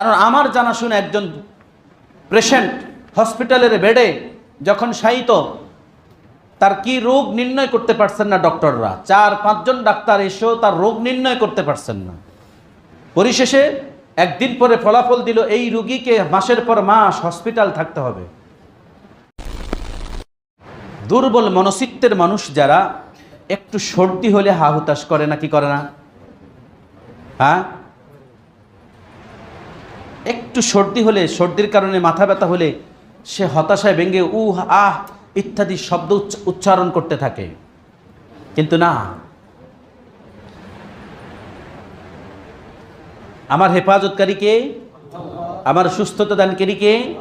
কারণ আমার জানাশুনে একজন পেশেন্ট হসপিটালের বেডে যখন শায়িত, তার কি রোগ নির্ণয় করতে পারছেন না ডক্টররা? চার, পাঁচজন ডাক্তার এসেও তার রোগ নির্ণয় করতে পারছেন না। পরিশেষে একদিন পরে ফলাফল দিল, এই রুগীকে মাসের পর মাস হসপিটাল থাকতে হবে। দুর্বল মনসিত্বের মানুষ যারা, একটু সর্দি হলে হা হুতাশ করে না, কি করে না? হ্যাঁ? একটু সর্দি হলে, সর্দির কারণে মাথা ব্যথা হলে সে হতাশায় ভেঙে উহ, আহ ইত্যাদি শব্দ উচ্চ- উচ্চারণ করতে থাকে। কিন্তু না। আমার হেফাজতকারী কে? আমার সুস্থতা দানকারী কে?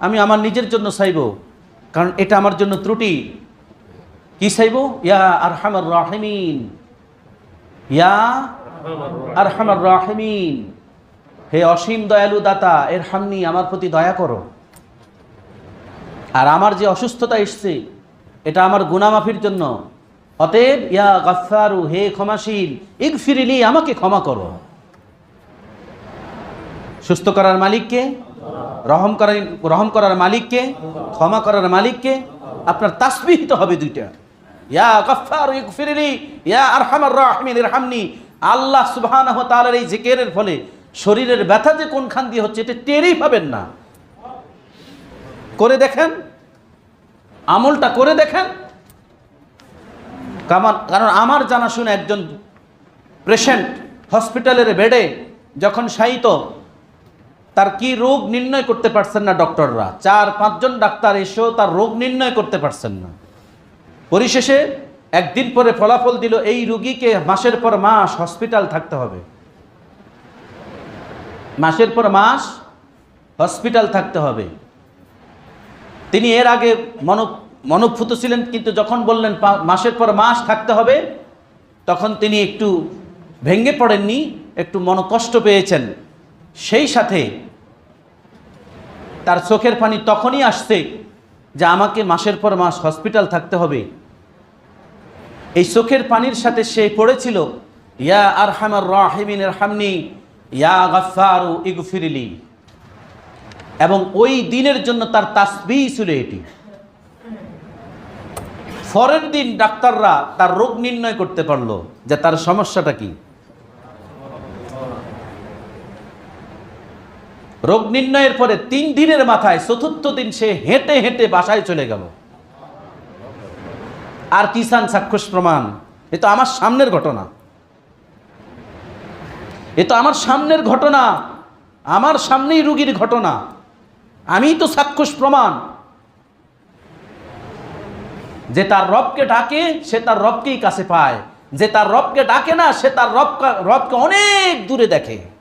আমি আমার নিজের জন্য চাইব। কারণ এটা আমার জন্য ত্রুটি। কি চাইব? ইয়া আরহামার রাহিমিন। ইয়া আরহামার রাহিমিন। হে অসীম দয়ালু দাতা এর হামনি আমার প্রতি দয়া করো। আর আমার যে অসুস্থতা এসছে, এটা আমার গুনামাফির জন্য। অতএব, ইয়া গাফারু হে ক্ষমাশীল ইক ফিরিলি আমাকে ক্ষমা করো। সুস্থ করার মালিককে, রহম করার রহম করার মালিককে, ক্ষমা করার মালিককে, আপনার তাসবিহিত হবে দুইটা। ইয়া গফফার ইগফিরলি ইয়া আরহামার রাহিমিন ইরহামনি আল্লাহ সুবহানাহু ওয়া তাআলার এই জিকিরের ফলে শরীরের ব্যথা যে কোনখান দিয়ে হচ্ছে, এটা টেরই পাবেন না। করে দেখেন, আমলটা করে দেখেন। কারণ আমার জানাশুনে একজন পেশেন্ট হসপিটালের বেডে যখন শায়িত, তার কি রোগ নির্ণয় করতে পারছেন না ডক্টররা? চার, পাঁচজন ডাক্তার এসেও তার রোগ নির্ণয় করতে পারছেন না। পরিশেষে একদিন পরে ফলাফল দিল, এই রুগীকে মাসের পর মাস হসপিটাল থাকতে হবে। মাসের পর মাস হসপিটাল থাকতে হবে। তিনি এর আগে মন মনক্ষুত ছিলেন, কিন্তু যখন বললেন মাসের পর মাস থাকতে হবে, তখন তিনি একটু ভেঙে পড়েননি, একটু মনকষ্ট পেয়েছেন। সেই সাথে তার চোখের পানি তখনই আসছে যে আমাকে মাসের পর মাস হসপিটাল থাকতে হবে। এই চোখের পানির সাথে সে পড়েছিল, ইয়া আর হামার রাহিমিন হামনি ইয়া গাফারু ইগফিরিলি। এবং ওই দিনের জন্য তার তাসবি ছিল এটি। পরের দিন ডাক্তাররা তার রোগ নির্ণয় করতে পারল যে তার সমস্যাটা কি। রোগ নির্ণয়ের পরে তিন দিনের মাথায় চতুর্থ দিন সে হেঁটে হেঁটে বাসায় চলে গেল। আর কিষান চাক্ষুষ প্রমাণ? এ তো আমার সামনের ঘটনা। এ তো আমার সামনের ঘটনা, আমার সামনেই রুগীর ঘটনা। আমি তো সাক্ষুষ প্রমাণ। যে তার রবকে ডাকে, সে তার রবকেই কাছে পায়। যে তার রবকে ডাকে না, সে তার রব রবকে অনেক দূরে দেখে।